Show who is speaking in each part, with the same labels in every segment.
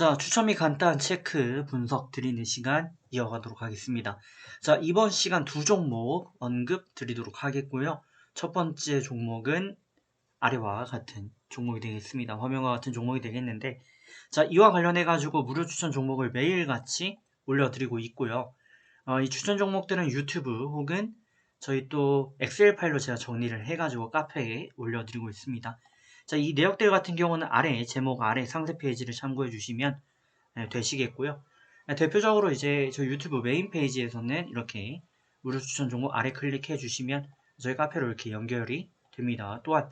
Speaker 1: 자, 추천 및 간단 체크 분석 드리는 시간 이어가도록 하겠습니다. 자, 이번 시간 두 종목 언급 드리도록 하겠고요. 첫 번째 종목은 아래와 같은 종목이 되겠습니다. 화면과 같은 종목이 되겠는데, 자, 이와 관련해 가지고 무료 추천 종목을 매일같이 올려드리고 있고요. 어, 이 추천 종목들은 유튜브 혹은 저희 또 엑셀 파일로 제가 정리를 해가지고 카페에 올려드리고 있습니다. 자, 이 내역들 같은 경우는 아래 제목 아래 상세 페이지를 참고해 주시면 네, 되시겠고요. 네, 대표적으로 이제 저 유튜브 메인 페이지에서는 이렇게 무료 추천 종목 아래 클릭해 주시면 저희 카페로 이렇게 연결이 됩니다. 또한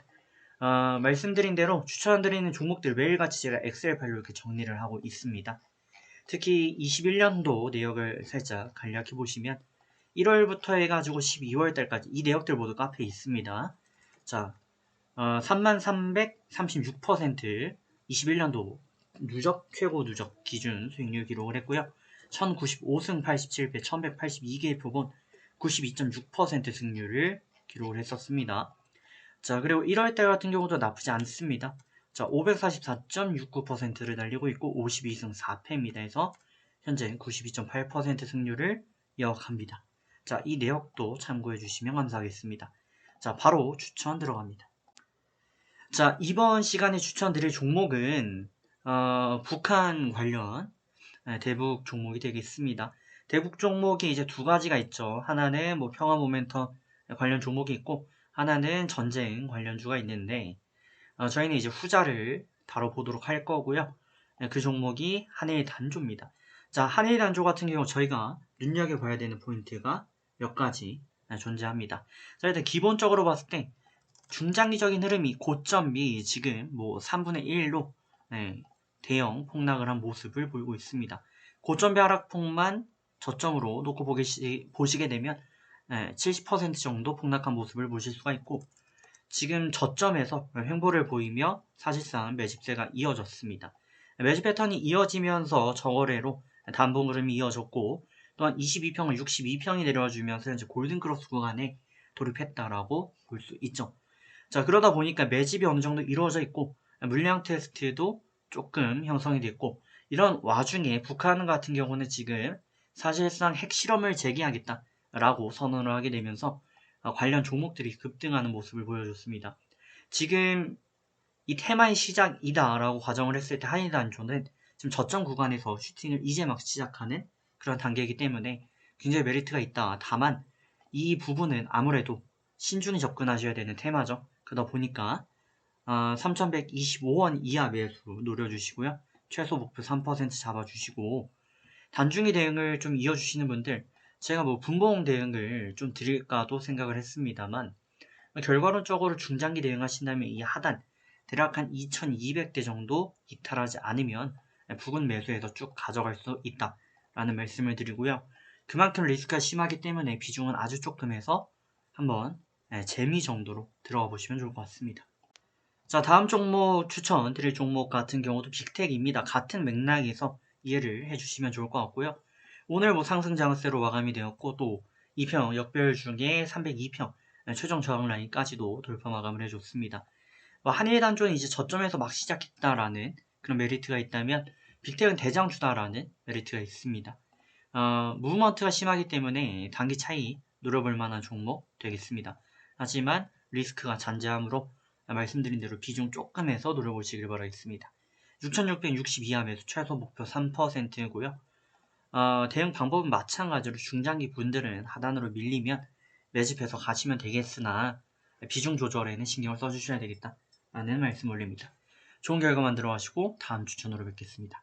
Speaker 1: 어, 말씀드린 대로 추천드리는 종목들 매일같이 제가 엑셀 파일로 이렇게 정리를 하고 있습니다. 특히 21년도 내역을 살짝 간략해 보시면 1월부터 해가지고 12월 달까지 이 내역들 모두 카페에 있습니다. 자, 어, 3336% 21년도 누적 최고 누적 기준 수익률 기록을 했고요. 1095승 87패 1182개의 표본 92.6% 승률을 기록을 했었습니다. 자 그리고 1월달 같은 경우도 나쁘지 않습니다. 자 544.69%를 달리고 있고 52승 4패입니다. 해서 현재 92.8% 승률을 이어갑니다. 자 이 내역도 참고해 주시면 감사하겠습니다. 자 바로 추천 들어갑니다. 자, 이번 시간에 추천드릴 종목은 어, 북한 관련 네, 대북 종목이 되겠습니다. 대북 종목이 이제 두 가지가 있죠. 하나는 뭐 평화 모멘텀 관련 종목이 있고 하나는 전쟁 관련주가 있는데 어, 저희는 이제 후자를 다뤄보도록 할 거고요. 네, 그 종목이 한일 단조입니다. 자, 한일 단조 같은 경우 저희가 눈여겨봐야 되는 포인트가 몇 가지 네, 존재합니다. 자, 일단 기본적으로 봤을 때 중장기적인 흐름이 고점이 지금 뭐 3분의 1로 네, 대형 폭락을 한 모습을 보이고 있습니다. 고점비 하락폭만 저점으로 놓고 보시, 보시게 되면 네, 70% 정도 폭락한 모습을 보실 수가 있고 지금 저점에서 횡보를 보이며 사실상 매집세가 이어졌습니다. 매집 패턴이 이어지면서 저거래로 단봉 흐름이 이어졌고 또한 22평을 62평이 내려와주면서 현재 골든크로스 구간에 돌입했다라고 볼 수 있죠. 자, 그러다 보니까 매집이 어느 정도 이루어져 있고, 물량 테스트도 조금 형성이 됐고, 이런 와중에 북한 같은 경우는 지금 사실상 핵실험을 재개하겠다라고 선언을 하게 되면서 관련 종목들이 급등하는 모습을 보여줬습니다. 지금 이 테마의 시작이다라고 가정을 했을 때 한일단조는 지금 저점 구간에서 슈팅을 이제 막 시작하는 그런 단계이기 때문에 굉장히 메리트가 있다. 다만 이 부분은 아무래도 신중히 접근하셔야 되는 테마죠. 그러다 보니까 어, 3125원 이하 매수 노려주시고요. 최소 목표 3% 잡아주시고 단중기 대응을 좀 이어주시는 분들 제가 뭐 분봉 대응을 좀 드릴까도 생각을 했습니다만 결과론적으로 중장기 대응하신다면 이 하단 대략 한 2200대 정도 이탈하지 않으면 부근 매수해서 쭉 가져갈 수 있다라는 말씀을 드리고요. 그만큼 리스크가 심하기 때문에 비중은 아주 조금 해서 한번 네, 재미 정도로 들어가 보시면 좋을 것 같습니다. 자, 다음 종목 추천 드릴 종목 같은 경우도 빅텍입니다. 같은 맥락에서 이해를 해주시면 좋을 것 같고요. 오늘 뭐 상승 장세로 마감이 되었고 또 2평 역별 중에 302평 최종 저항 라인까지도 돌파 마감을 해줬습니다. 뭐 한일 단조는 이제 저점에서 막 시작했다라는 그런 메리트가 있다면 빅텍은 대장주다라는 메리트가 있습니다. 어, 무브먼트가 심하기 때문에 단기 차이 노려볼 만한 종목 되겠습니다. 하지만 리스크가 잔재하므로 말씀드린 대로 비중 조금 해서 노려보시길 바라겠습니다. 6662화 매수 최소 목표 3%고요. 어, 대응 방법은 마찬가지로 중장기 분들은 하단으로 밀리면 매집해서 가시면 되겠으나 비중 조절에는 신경을 써주셔야 되겠다 라는 말씀 올립니다. 좋은 결과 만 들어 가시고 다음 추천으로 뵙겠습니다.